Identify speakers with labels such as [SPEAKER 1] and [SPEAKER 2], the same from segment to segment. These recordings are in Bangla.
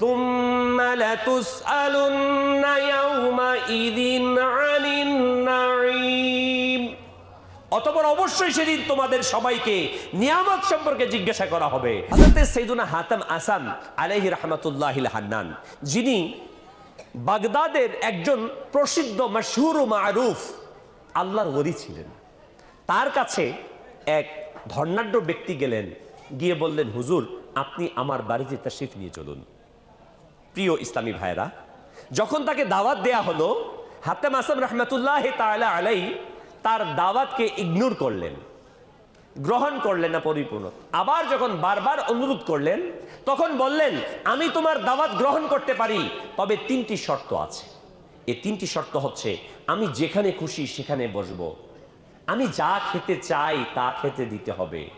[SPEAKER 1] ثم لتسألن يومئذ عن النعيم অতপর অবশ্যই সেদিন তোমাদের সবাইকে নিয়ামত সম্পর্কে জিজ্ঞাসা করা হবে হযরতে সাইয়্যিদুনা হাতাম আসাম আলাইহি রাহমাতুল্লাহিল হান্নান যিনি বাগদাদের একজন প্রসিদ্ধ মশহুর ও মারুফ আল্লাহর ওলি ছিলেন তার কাছে এক ধর্নাঢ্য ব্যক্তি গেলেন গিয়ে বললেন হুজুর আপনি আমার বাড়িতে তাশরিফ নিয়ে চলুন প্রিয় ইসলামী ভাইরা যখন তাকে দাওয়াত দেয়া হলো, হাতেম আসাম রহমতুল্লাহ তাআলা আলাই তার দাওয়াতকে ইগনোর করলেন, গ্রহণ করলেন না পরিপূর্ণ। আবার যখন বারবার অনুরোধ করলেন, তখন বললেন, আমি তোমার দাওয়াত গ্রহণ করতে পারি, তবে তিনটি শর্ত আছে। এ তিনটি শর্ত হচ্ছে, আমি যেখানে খুশি সেখানে বসবো। আমি যা খেতে চাই তা খেতে দিতে হবে।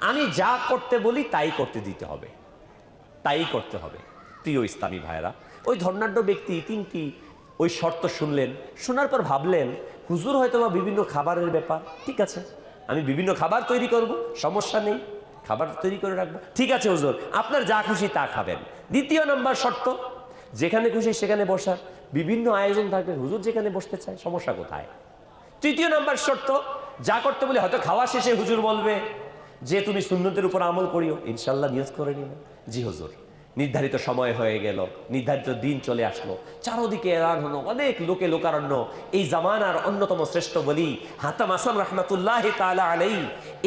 [SPEAKER 1] আমি যা করতে বলি তাই করতে দিতে হবে। তাই করতে হবে। প্রিয় ইসলামী ভাইরা ওই ধর্নাঢ্য ব্যক্তি, তিনটি ওই শর্ত শুনলেন। শোনার পর ভাবলেন, হুজুর হয়তো বা বিভিন্ন খাবারের ব্যাপার। ঠিক আছে, আমি বিভিন্ন খাবার তৈরি করব, সমস্যা নেই, খাবার তৈরি করে রাখব। ঠিক আছে হুজুর, আপনার যা খুশি তা খাবেন। দ্বিতীয় নম্বর শর্ত, যেখানে খুশি সেখানে বসার। বিভিন্ন আয়োজন থাকবে হুজুর যেখানে বসতে চায়, সমস্যা কোথায়? তৃতীয় নাম্বার শর্ত, যা করতে বলে হয়তো খাওয়া শেষে হুজুর বলবে যে, তুমি সুন্নতের উপর আমল করিও ইনশাল্লাহ নিয়োগ করে নিবে। জি হুজুর। নির্ধারিত সময় হয়ে গেল, নির্ধারিত দিন চলে আসলো। চারোদিকে এলান হলো, অনেক লোকে লোকারণ্য। এই জামানার অন্যতম শ্রেষ্ঠ বলি হাতাম আসাম রহমাতুল্লাহ তালা আলাই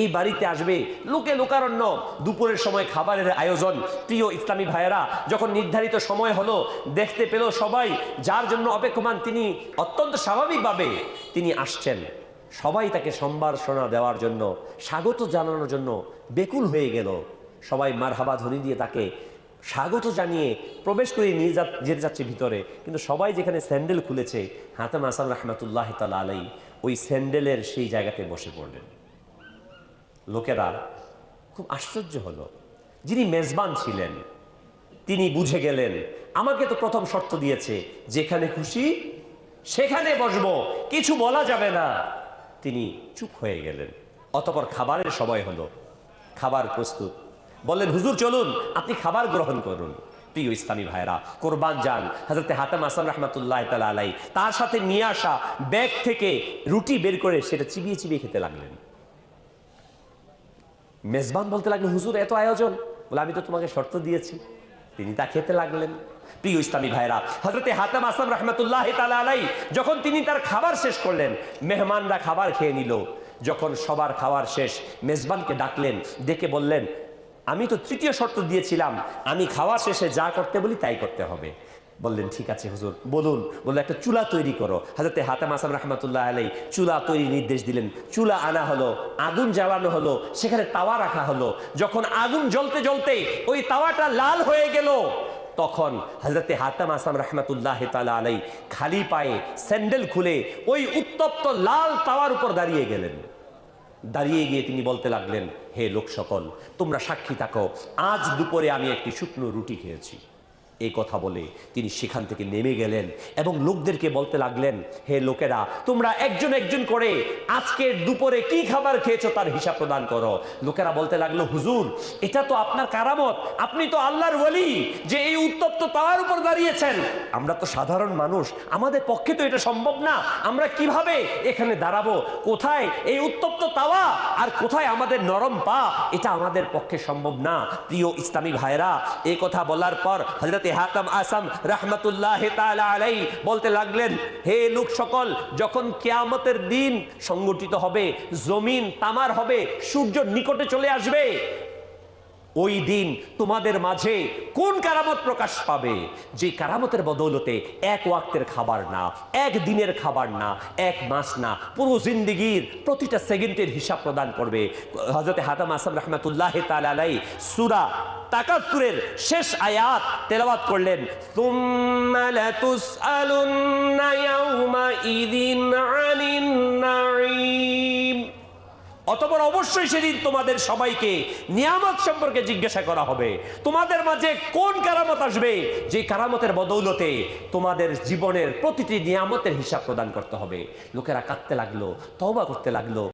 [SPEAKER 1] এই বাড়িতে আসবে লোকে লোকারণ্য। দুপুরের সময় খাবারের আয়োজন। প্রিয় ইসলামী ভাইয়েরা, যখন নির্ধারিত সময় হলো, দেখতে পেল সবাই, যার জন্য অপেক্ষমান তিনি অত্যন্ত স্বাভাবিকভাবে তিনি আসছেন। সবাই তাকে সম্ভাষণা দেওয়ার জন্য, স্বাগত জানানোর জন্য বেকুল হয়ে গেল। সবাই মারহাবা ধ্বনি দিয়ে তাকে স্বাগত জানিয়ে প্রবেশ করে নিয়ে যা যেতে যাচ্ছে ভিতরে। কিন্তু সবাই যেখানে স্যান্ডেল খুলেছে, হাতাম আসাম রহমাতুল্লাহ তালা আলাই ওই স্যান্ডেলের সেই জায়গাতে বসে পড়লেন। লোকেরা খুব আশ্চর্য হলো। যিনি মেজবান ছিলেন, তিনি বুঝে গেলেন, আমাকে তো প্রথম শর্ত দিয়েছে, যেখানে খুশি, সেখানে বসবো, কিছু বলা যাবে না। তিনি চুপ হয়ে গেলেন। অতপর খাবারের সময় হলো। খাবার প্রস্তুত। বললেন, হুজুর, চলুন, আপনি খাবার গ্রহণ করুন। প্রিয় ইসলামী ভাইরা কোরবান যান হাজরতে হাতাম আসান রহমতুল্লাহ তালা আলাই তার সাথে নিয়ে আসা ব্যাগ থেকে রুটি বের করে সেটা চিবিয়ে চিবিয়ে খেতে লাগলেন। মেজবান বলতে লাগল, হুজুর, এত আয়োজন? বলে, আমি তো তোমাকে শর্ত দিয়েছি। তিনি তা খেতে লাগলেন। প্রিয় ইসলামী ভাইরা হজরতে হাতাম আসাম রহমতুল্লাহ তালা আলাই যখন তিনি তার খাবার শেষ করলেন, মেহমানরা খাবার খেয়ে নিল। যখন সবার খাবার শেষ, মেজবানকে ডাকলেন, ডেকে বললেন আমি তো তৃতীয় শর্ত দিয়েছিলাম, আমি খাওয়া শেষে যা করতে বলি তাই করতে হবে। বললেন, ঠিক আছে হুজুর, বলুন। বলল, একটা চুলা তৈরি করো। হাজরতে হাতাম আসাম রহমতুল্লাহ আলাই চুলা তৈরি নির্দেশ দিলেন। চুলা আনা হলো, আগুন জ্বালানো হলো, সেখানে তাওয়া রাখা হলো। যখন আগুন জ্বলতে জ্বলতে ওই তাওয়াটা লাল হয়ে গেল, তখন হজরতে হাতাম আসাম রহমতুল্লাহ তালা আলাই খালি পায়ে স্যান্ডেল খুলে ওই উত্তপ্ত লাল তাওয়ার উপর দাঁড়িয়ে গেলেন। দাঁড়িয়ে গিয়ে তিনি বলতে লাগলেন, হে লোক সকল তোমরা সাক্ষী থাকো। আজ দুপুরে আমি একটি শুকনো রুটি খেয়েছি। এই কথা বলে তিনি সেখান থেকে নেমে গেলেন এবং লোকদেরকে বলতে লাগলেন, হে লোকেরা, তোমরা একজন একজন করে আজকের দুপুরে কি খাবার খেয়েছো তার হিসাব প্রদান করো। লোকেরা বলতে লাগল, হুজুর, এটা তো আপনার কারামত। আপনি তো আল্লাহর বলি যে এই উত্তপ্ত তাওয়ার উপর দাঁড়িয়েছেন। আমরা তো সাধারণ মানুষ, আমাদের পক্ষে তো এটা সম্ভব না। আমরা কীভাবে এখানে দাঁড়াবো? কোথায় এই উত্তপ্ত তাওয়া? আর কোথায় আমাদের নরম পা? এটা আমাদের পক্ষে সম্ভব না। প্রিয় ইসলামী ভাইরা এই কথা বলার পর হজরতে হাকাম আসাম রাহমাতুল্লাহ আলাই বলতে লাগলেন, হে লোক সকল, যখন কেয়ামতের দিন সংগঠিত হবে, জমিন তামার হবে, সূর্য নিকটে চলে আসবে ওই দিন তোমাদের মাঝে কোন কারামত প্রকাশ পাবে? যে কারামতের বদৌলতে এক ওয়াক্তের খাবার না, এক দিনের খাবার না, এক মাস না, পুরো জিন্দিগির প্রতিটা সেকেন্ডের হিসাব প্রদান করবে। হজরতে হাতাম আসাম রহমতুল্লাহ তালাই সুরা তাকাতুরের শেষ আয়াত তেলাওয়াত করলেন তুম্মা লাতুসআলুন্না ইয়াউমাইযিন আনিন অতপর অবশ্যই সেদিন তোমাদের সবাইকে নিয়ামত সম্পর্কে জিজ্ঞাসা করা হবে। তোমাদের মাঝে কোন কারামত আসবে? যে কারামতের বদৌলতে তোমাদের জীবনের প্রতিটি নিয়ামতের হিসাব প্রদান করতে হবে। লোকেরা কাঁদতে লাগল, তওবা করতে লাগল।